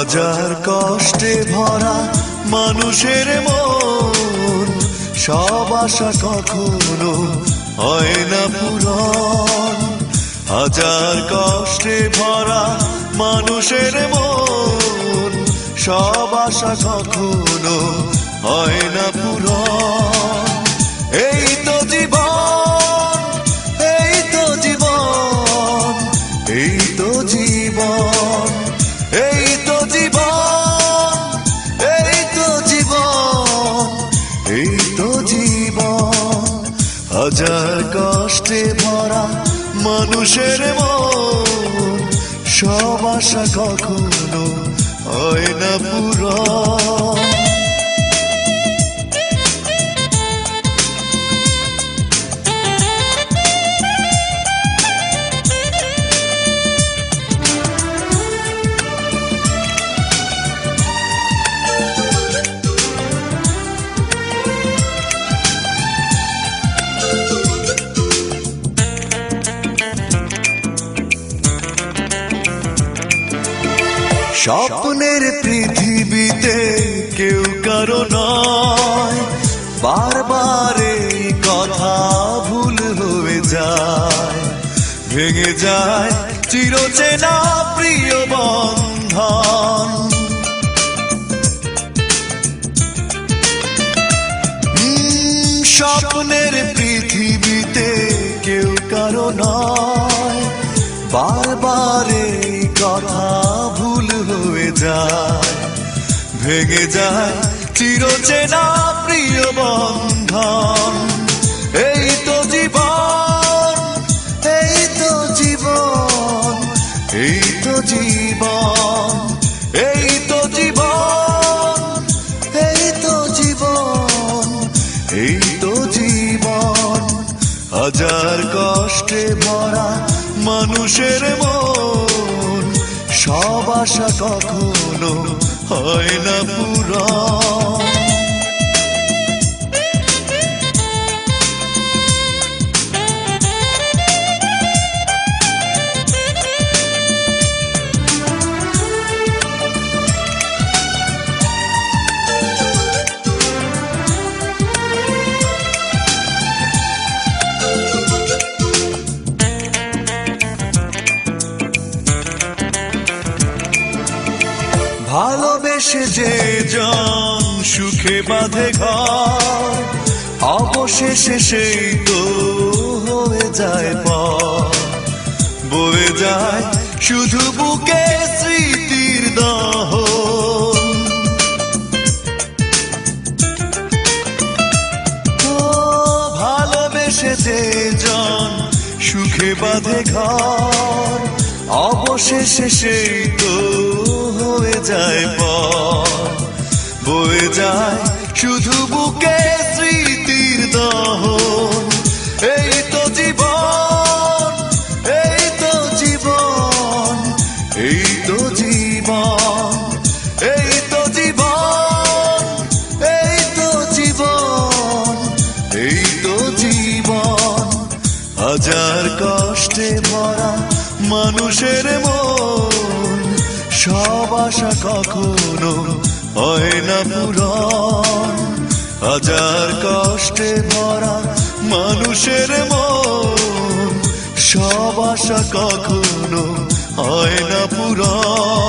হাজার কষ্টে ভরা মানুষের মন। সব আশা কখনো হয় না পূরণ। হাজার কষ্টে ভরা মানুষের মন। সব আশা কখনো হয় না পূরণ। হাজার কষ্টে ভরা মানুষের মন। সব আশা কখনো হয় না পূরণ স্বপ্নের পৃথিবীতে কেউ কারও নয়। বারবার এই কথা ভুল হয়ে যায়। ভেঙে যায় চিরচেনা প্রিয় যায়, ভেঙে যায় চিরচেনা প্রিয় বন্ধন। এই তো জীবন, এই তো জীবন, এই তো জীবন, এই তো জীবন, এই তো জীবন, এই তো জীবন। হাজার কষ্টে ভরা মানুষের মন সব আশা কখনো হয় না পুরন ভালোবেসে যে জন সুখে বাঁধে ঘর, অবশেষে সেই তো হয়ে যায় পর বয়ে যায় শুধু বুকে স্মৃতির দহ। ভালোবেসে যে জন সুখে বাঁধে ঘর, অবশেষে সেই তো যায় পর বয়ে যায় শুধু বুকে স্মৃতির দহন। এই তো জীবন, এই তো জীবন, এই তো জীবন, এই তো জীবন, এই তো জীবন, এই তো জীবন। হাজার কষ্টে ভরা মানুষের মন। সব আশা কখনো হয় না পূরণ। হাজার কষ্টে ভরা মানুষের মন, সব আশা কখনো হয় না পূরণ।